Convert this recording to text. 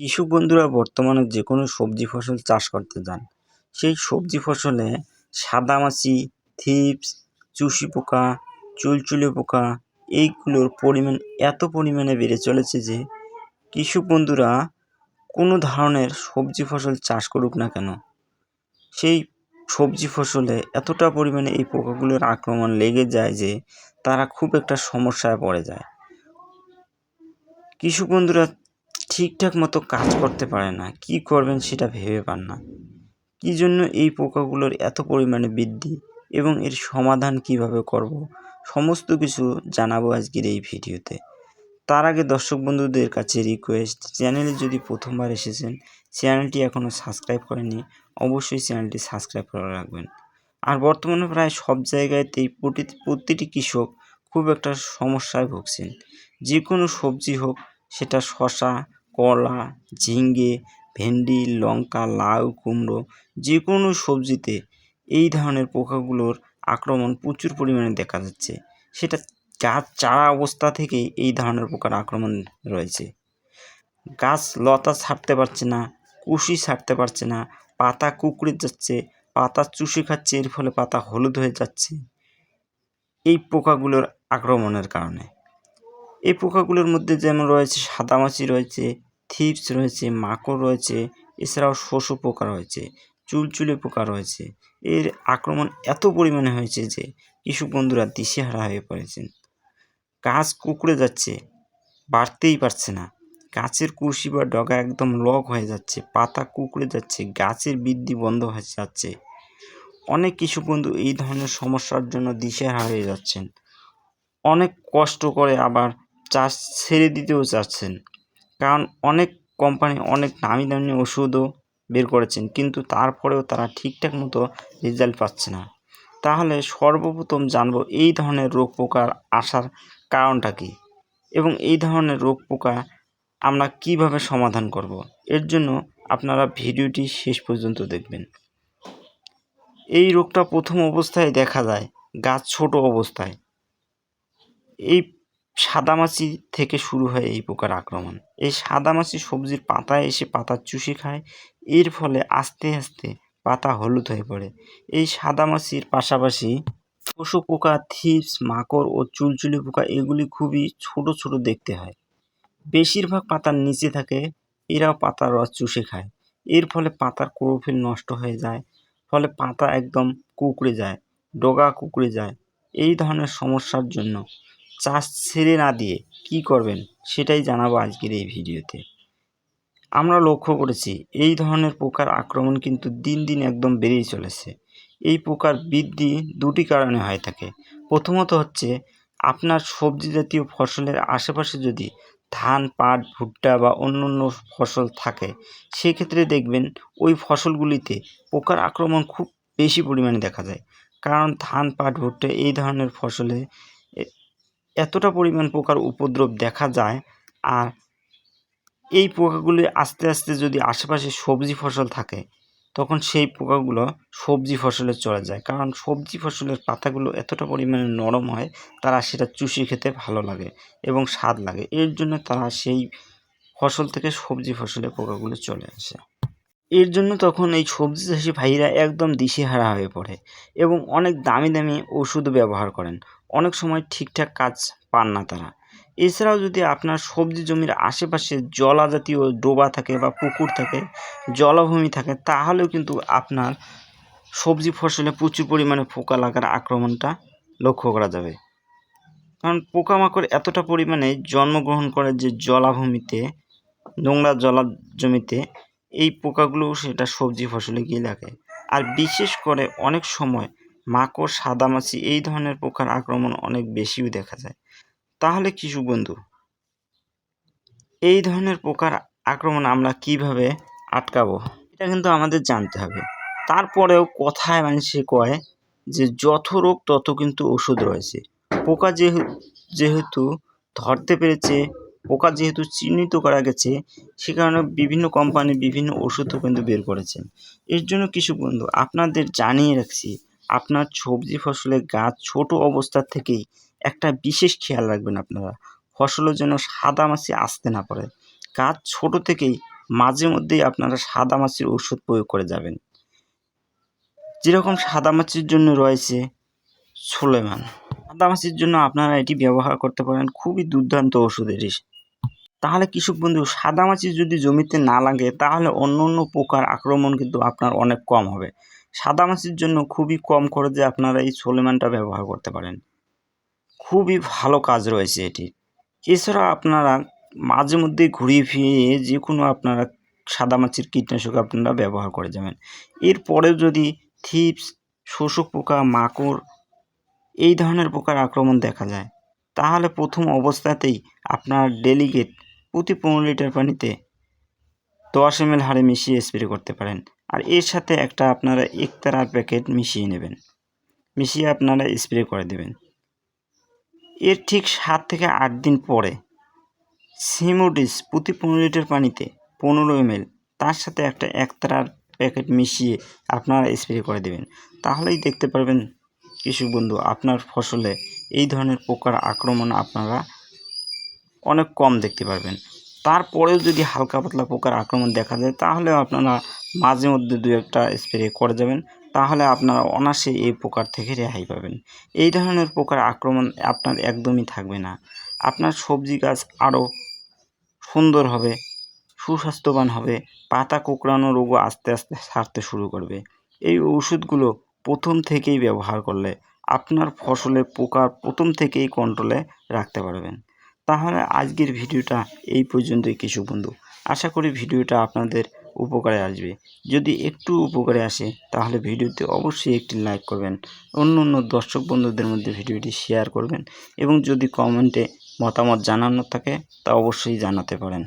কৃষক বন্ধুরা বর্তমানে যে কোনো সবজি ফসল চাষ করতে যান। সেই সবজি ফসলে সাদামাছি থিপস, চুষি পোকা, চুলচুলে পোকা এইগুলোর পরিমাণ এত পরিমাণে বেড়ে চলেছে যে কৃষক বন্ধুরা কোনো ধরনের সবজি ফসল চাষ করুক না কেন। সেই সবজি ফসলে এতটা পরিমাণে এই পোকাগুলোর আক্রমণ লেগে যায় যে তারা খুব একটা সমস্যায় পড়ে যায়। কৃষক বন্ধুরা ঠিকঠাক মতো কাজ করতে পারে না। কি করবেন সেটা ভেবে পান না। কী জন্য এই পোকাগুলোর এত পরিমাণে বৃদ্ধি এবং এর সমাধান কীভাবে করব? সমস্ত কিছু জানাব আজকের এই ভিডিওতে। তার আগে দর্শক বন্ধুদের কাছে রিকোয়েস্ট চ্যানেলে যদি প্রথমবার এসেছেন, চ্যানেলটি এখনও সাবস্ক্রাইব করেনি অবশ্যই চ্যানেলটি সাবস্ক্রাইব করে রাখবেন। আর বর্তমানে প্রায় সব জায়গাতেই প্রতি- প্রতিটি কৃষক খুব একটা সমস্যায় ভুগছেন। যে কোনো সবজি হোক, সেটা শশা কলা ঝিঙ্গে ভেন্ডি, লঙ্কা, লাউ, কুমড়ো যে কোনো সবজিতে এই ধরনের পোকাগুলোর আক্রমণ প্রচুর পরিমাণে দেখা যাচ্ছে। সেটা গাছ চারা অবস্থা থেকেই এই ধরনের পোকার আক্রমণ রয়েছে। গাছ লতা ছাড়তে পারছে না, কুশি ছাড়তে পারছে না, পাতা কুকড়ে যাচ্ছে, পাতা চুষে খাচ্ছে, এর ফলে পাতা হলুদ হয়ে যাচ্ছে। এই পোকাগুলোর আক্রমণের কারণে। এই পোকাগুলোর মধ্যে যেমন রয়েছে সাদামাছি রয়েছে, থিপস রয়েছে, মাকড় রয়েছে, এছাড়াও শোষক পোকা রয়েছে, চুলচুলে পোকা রয়েছে। এর আক্রমণ এত পরিমাণে হয়েছে যে কৃষক বন্ধুরা দিশেহারা হয়ে পড়েছেন। গাছ কুকড়ে যাচ্ছে, বাড়তেই পারছে না। গাছের কুশি বা ডগা একদম লক হয়ে যাচ্ছে, পাতা কুকড়ে যাচ্ছে, গাছের বৃদ্ধি বন্ধ হয়ে যাচ্ছে। অনেক কৃষক বন্ধু এই ধরনের সমস্যার জন্য দিশেহারা হয়ে যাচ্ছেন। অনেক কষ্ট করে আবার চাষ ছেড়ে দিতেও চাচ্ছেন। কারণ অনেক কোম্পানি অনেক নামি দামি ওষুধও বের করেছেন, কিন্তু তারপরেও তারা ঠিকঠাক মতো রেজাল্ট পাচ্ছে না। তাহলে সর্বপ্রথম জানব এই ধরনের রোগ পোকার আসার কারণটা কী? এবং এই ধরনের রোগ পোকা আমরা কীভাবে সমাধান করব? এর জন্য আপনারা ভিডিওটি শেষ পর্যন্ত দেখবেন। এই রোগটা প্রথম অবস্থায় দেখা যায় গাছ ছোট অবস্থায়। এই সাদামাছি থেকে শুরু হয় এই পোকার আক্রমণ। এই সাদামাছি সবজির পাতায় এসে পাতা চুষে খায়। এর ফলে আস্তে আস্তে পাতা হলুদ হয়ে পড়ে। এই সাদামাছির পাশাপাশি পশু পোকা, থিপস, মাকড় ও চুলচুলি পোকা এগুলি খুবই ছোট ছোট দেখতে হয়। বেশিরভাগ পাতার নিচে থাকে, এরাও পাতার রস চুষে খায়। এর ফলে পাতার ক্লোরোফিল নষ্ট হয়ে যায়, ফলে পাতা একদম কুকড়ে যায়, ডগা কুকড়ে যায়। এই ধরনের সমস্যার জন্য চাষ ছেড়ে না দিয়ে কি করবেন সেটাই জানাব আজকের এই ভিডিওতে। আমরা লক্ষ্য করেছি এই ধরনের পোকার আক্রমণ কিন্তু দিন দিন একদম বেড়েই চলেছে। এই পোকার বৃদ্ধি দুটি কারণে হয়ে থাকে। প্রথমত হচ্ছে, আপনার সবজি জাতীয় ফসলের আশেপাশে যদি ধান, পাট, ভুট্টা বা অন্য অন্য ফসল থাকে, সেক্ষেত্রে দেখবেন ওই ফসলগুলিতে পোকার আক্রমণ খুব বেশি পরিমাণে দেখা যায়। কারণ ধান, পাট, ভুট্টা এই ধরনের ফসলে এতটা পরিমাণ পোকার উপদ্রব দেখা যায় আর এই পোকাগুলি আস্তে আস্তে যদি আশেপাশে সবজি ফসল থাকে, তখন সেই পোকাগুলো সবজি ফসলে চলে যায়। কারণ সবজি ফসলের পাতাগুলো এতটা পরিমাণে নরম হয়, তারা সেটা চুষি খেতে ভালো লাগে এবং স্বাদ লাগে। এর জন্য তারা সেই ফসল থেকে সবজি ফসলে পোকাগুলো চলে আসে। এর জন্য তখন এই সবজি চাষি ভাইরা একদম দিশেহারা হয়ে পড়ে এবং অনেক দামি দামি ওষুধ ব্যবহার করেন। অনেক সময় ঠিকঠাক কাজ পান না তারা। এছাড়াও যদি আপনার সবজি জমির আশেপাশে জলা জাতীয় ডোবা থাকে বা পুকুর থাকে, জলাভূমি থাকে, তাহলেও কিন্তু আপনার সবজি ফসলে প্রচুর পরিমাণে পোকা লাগার আক্রমণটা লক্ষ্য করা যাবে। কারণ পোকামাকড় এতটা পরিমাণে জন্মগ্রহণ করে যে জলাভূমিতে, নোংরা জলা জমিতে, এই পোকাগুলো সেটা সবজি ফসলে গিয়ে লাগে। আর বিশেষ করে অনেক সময় মাকড়, সাদামাছি এই ধরনের পোকার আক্রমণ অনেক বেশিও দেখা যায়। তাহলে কৃষক বন্ধু এই ধরনের পোকার আক্রমণ আমরা কীভাবে আটকাবো? এটা কিন্তু আমাদের জানতে হবে। তারপরেও কথায় মানুষে কয় যে যত রোগ, তত কিন্তু ওষুধ রয়েছে। পোকা যেহেতু যেহেতু ধরতে পেরেছে, পোকা যেহেতু চিহ্নিত করা গেছে, সে কারণে বিভিন্ন কোম্পানি বিভিন্ন ওষুধও কিন্তু বের করেছেন। এর জন্য কৃষক বন্ধু আপনাদের জানিয়ে রাখছি আপনার সবজি ফসলের গাছ ছোট অবস্থা থেকেই একটা বিশেষ খেয়াল রাখবেন আপনারা। ফসলের যেন সাদা মাছি আসতে না পারে গাছ ছোট থেকেই মাঝে মধ্যেই আপনারা সাদা মাছির ওষুধ প্রয়োগ করে যাবেন। যেরকম সাদা মাছির জন্য রয়েছে সুলেমান। সাদা মাছির জন্য আপনারা এটি ব্যবহার করতে পারেন খুবই দুর্দান্ত ওষুধ এটি তাহলে কৃষক বন্ধু, সাদা মাছি যদি জমিতে না লাগে, তাহলে অন্য অন্য পোকার আক্রমণ কিন্তু আপনার অনেক কম হবে। সাদা মাছির জন্য খুবই কম খরচে আপনারা এই সোলেমানটা ব্যবহার করতে পারেন। খুবই ভালো কাজ রয়েছে এটির এছাড়া আপনারা মাঝে মধ্যে ঘুরিয়ে ফিরিয়ে যে কোনো আপনারা সাদা মাছির কীটনাশক আপনারা ব্যবহার করে যাবেন। এরপরেও যদি থিপস, শোষক পোকা, মাকড় এই ধরনের পোকার আক্রমণ দেখা যায়, তাহলে প্রথম অবস্থাতেই আপনার ডেলিগেট প্রতি পনেরো লিটার পানিতে দশ এম এল হারে মিশিয়ে স্প্রে করতে পারেন। আর এর সাথে একটা আপনারা একতারার প্যাকেট মিশিয়ে নেবেন। মিশিয়ে আপনারা স্প্রে করে দেবেন। এর ঠিক সাত থেকে আট দিন পরে সিমোডিস প্রতি পনেরো লিটার পানিতে পনেরো এম তার সাথে একটা একতারার প্যাকেট মিশিয়ে আপনারা স্প্রে করে দেবেন। তাহলেই দেখতে পারবেন কৃষক বন্ধু, আপনার ফসলে এই ধরনের পোকার আক্রমণ আপনারা অনেক কম দেখতে পারবেন। তারপরেও যদি হালকা পাতলা পোকার আক্রমণ দেখা যায় তাহলে আপনারা মাঝে মধ্যে দু একটা স্প্রে করে যাবেন। তাহলে আপনারা অনায়াসে এই পোকার থেকে রেহাই পাবেন। এই ধরনের পোকার আক্রমণ আপনার একদমই থাকবে না। আপনার সবজি গাছ আরও সুন্দর হবে, সুস্বাস্থ্যবান হবে, পাতা কোঁকড়ানো রোগও আস্তে আস্তে সারতে শুরু করবে। এই ওষুধগুলো প্রথম থেকেই ব্যবহার করলে আপনার ফসলে পোকার প্রথম থেকেই কন্ট্রোলে রাখতে পারবেন। তাহলে আজকের ভিডিওটা এই পর্যন্তই কিছু বন্ধু। আশা করি ভিডিওটা আপনাদের উপকারে আসবে। যদি একটু উপকারে আসে, তাহলে ভিডিওতে অবশ্যই একটি লাইক করবেন। অন্য অন্য দর্শক বন্ধুদের মধ্যে ভিডিওটি শেয়ার করবেন এবং যদি কমেন্টে মতামত জানানোর থাকে, তা অবশ্যই জানাতে পারেন।